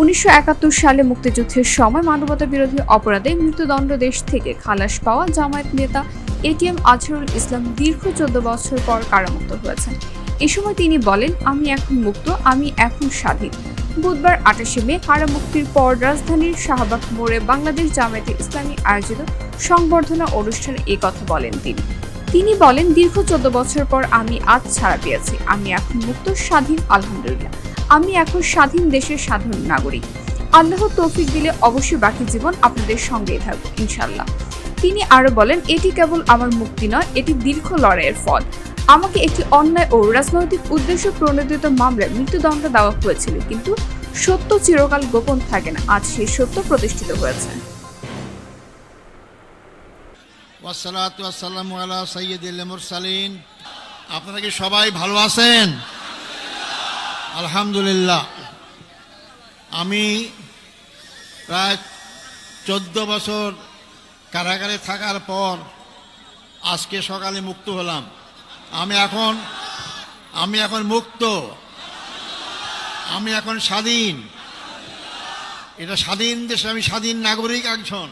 উনিশশো একাত্তর সালে মুক্তিযুদ্ধের সময় মানবতা বিরোধী অপরাধে মৃত্যুদণ্ড দেশ থেকে খালাস পাওয়া জামায়াত নেতা এটিএম আজহারুল ইসলাম দীর্ঘ চোদ্দ বছর পর কারামুক্ত হয়েছেন। এ সময় তিনি বলেন, আমি এখন মুক্ত, আমি এখন স্বাধীন। বুধবার আটাশে মে কারামুক্তির পর রাজধানীর শাহবাগ মোড়ে বাংলাদেশ জামায়াতে ইসলামী আয়োজিত সংবর্ধনা অনুষ্ঠানে এ কথা বলেন তিনি। তিনি বলেন, দীর্ঘ চোদ্দ বছর পর আমি আজ ছাড়া পেয়েছি। আমি এখন মুক্ত, স্বাধীন, আলহামদুলিল্লাহ। আমি এখন স্বাধীন দেশের সাধারণ নাগরিক। আল্লাহ তৌফিক দিলে অবশ্যই বাকি জীবন আপনাদের সঙ্গেই থাকব ইনশাল্লাহ তিনি আরও বলেন, এটি কেবল আমার মুক্তি নয়, এটি দীর্ঘ লড়াইয়ের ফল। আমাকে একটি অন্যায় ও রাজনৈতিক উদ্দেশ্য প্রণোদিত মামলায় মৃত্যুদণ্ড দেওয়া হয়েছিল, কিন্তু সত্য চিরকাল গোপন থাকে না। আজ সেই সত্য প্রতিষ্ঠিত হয়েছে। আপনারা কি সবাই ভালো আছেন? আলহামদুলিল্লাহ। আমি প্রায় চোদ্দ বছর কারাগারে থাকার পর আজকে সকালে মুক্ত হলাম। আমি এখন আমি এখন মুক্ত। আমি এখন স্বাধীন। এটা স্বাধীন দেশে আমি স্বাধীন নাগরিক একজন।